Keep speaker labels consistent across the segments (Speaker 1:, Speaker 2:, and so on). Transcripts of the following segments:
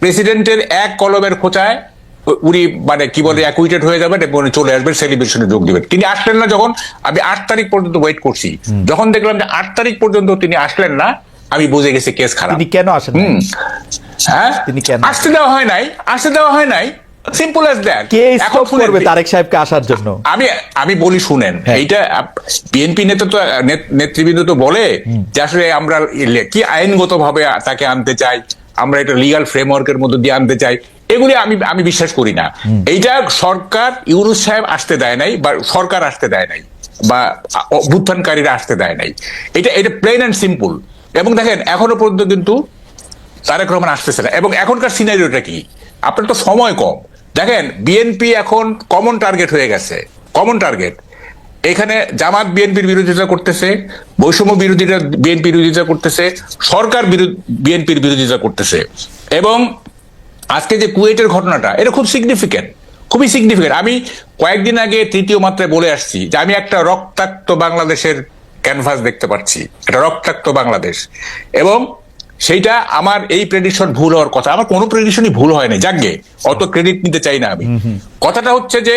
Speaker 1: প্রেসিডেন্টের এক কলমের খোঁচায় উনি মানে কি বলে অ্যাকুইটেড হয়ে যাবেন এবং চলে আসবেন সেলিব্রেশনে যোগ দিবেন। তিনি আসলেন না যখন আমি আট তারিখ পর্যন্ত ওয়েট করছি। যখন দেখলাম যে আট তারিখ পর্যন্ত তিনি আসলেন না আমি বুঝে গেছি কেস খারাপ।
Speaker 2: তিনি কেন আসেন
Speaker 1: হ্যাঁ?
Speaker 2: তিনি কেন?
Speaker 1: আসতে দেওয়া হয় নাই আসতে দেওয়া হয় নাই। সিম্পল অ্যাজ দ্যাট
Speaker 2: কে স্টপ করবে তারেক সাহেবকে আসার জন্য?
Speaker 1: আমি আমি বলি শুনেন
Speaker 2: হ্যাঁ।
Speaker 1: এইটা বিএনপি নেতা তো নেত- নেতৃবৃন্দ তো বলে যে আসলে আমরা কি আইনগত ভাবে তাকে আনতে চাই? আমরা এটা লিগাল ফ্রেমওয়ার্কের মধ্যে দিয়ে আনতে চাই। এগুলি আমি আমি বিশ্বাস করি না। এইটা সরকার ইউনুস সাহেব আসতে দেয় নাই বা সরকার আসতে দেয় নাই বা অভ্যুত্থানকারীরা আসতে দেয় নাই। এটা এটা প্লেন অ্যান্ড সিম্পল এবং দেখেন এখনও পর্যন্ত কিন্তু তারেক রহমান আসতেছে না। এবং এখনকার সিনারিওটা কি? আপনার তো সময় কম। দেখেন বিএনপি এখন কমন টার্গেট হয়ে গেছে। কমন টার্গেট এখানে জামাত বিএনপির বিরোধিতা করতেছে বৈষম্য বিরোধীরা বিএনপি বিরোধিতা করতেছে সরকার বিএনপির বিরোধিতা করতেছে। এবং আজকে যে কুয়েটের ঘটনাটা এটা খুব সিগনিফিকেন্ট খুবই সিগনিফিকেন্ট আমি কয়েকদিন আগে তৃতীয় মাত্রায় বলে আসছি যে আমি একটা রক্তাক্ত বাংলাদেশের ক্যানভাস দেখতে পাচ্ছি একটা রক্তাক্ত বাংলাদেশ। এবং সেইটা আমার এই প্রেডিকশন ভুল হওয়ার কথা। আমার কোনো প্রেডিকশনই ভুল হয় না যাকে অত ক্রেডিট নিতে চাই না আমি। কথাটা হচ্ছে যে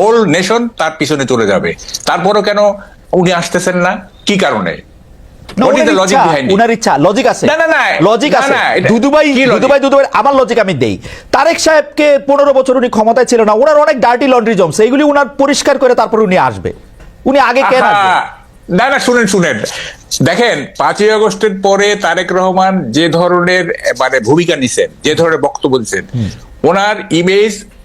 Speaker 1: হোল নেশন তার পিছনে চলে যাবে। তারপরও কেন উনি আসতেছেন না? কি কারণে?
Speaker 2: উনার
Speaker 1: the logic
Speaker 2: ইচ্ছা,
Speaker 1: behind it?
Speaker 2: উনার ইচ্ছা লজিক আছে।
Speaker 1: না, না, না,
Speaker 2: লজিক আছে।
Speaker 1: না, এটা-
Speaker 2: দুদুভাই
Speaker 1: কি logic?
Speaker 2: দুদুভাই দুদুভাই আমার লজিক আমি দেই। তারেক সাহেবকে পনেরো বছর উনি ক্ষমতায় ছিল না ওনার অনেক ডার্টি লন্ড্রি জমছে এইগুলি উনার পরিষ্কার করে তারপর উনি আসবে। উনি আগে কেন
Speaker 1: না না শুনেন শুনেন। দেখেন পাঁচই আগস্টের পরে তারেক রহমান যে ধরনের মানে ভূমিকা নিছেন যে ধরনের বক্তব্য দিচ্ছেন ওনার ইমেজ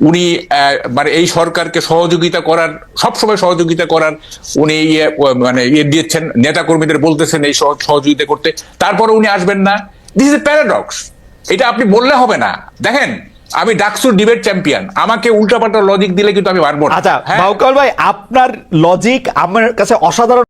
Speaker 1: উনি মানে এই সরকারকে সহযোগিতা করার সবসময় সহযোগিতা করার উনি ইয়ে, মানে ইয়ে দিয়েছেন নেতা কর্মীদের বলতেছেন এই সহ- সহযোগিতা করতে। তারপরে উনি আসবেন না। দিস ইজ প্যারাডক্স এটা আপনি বললে হবে না। দেখেন আমি ডাকসুর ডিবেট চ্যাম্পিয়ন আমাকে উল্টাপাল্টা লজিক দিলে কিন্তু আমি পারব না।
Speaker 2: আচ্ছা
Speaker 1: হ্যাঁ?
Speaker 2: ভাই আপনার লজিক আমার কাছে অসাধারণ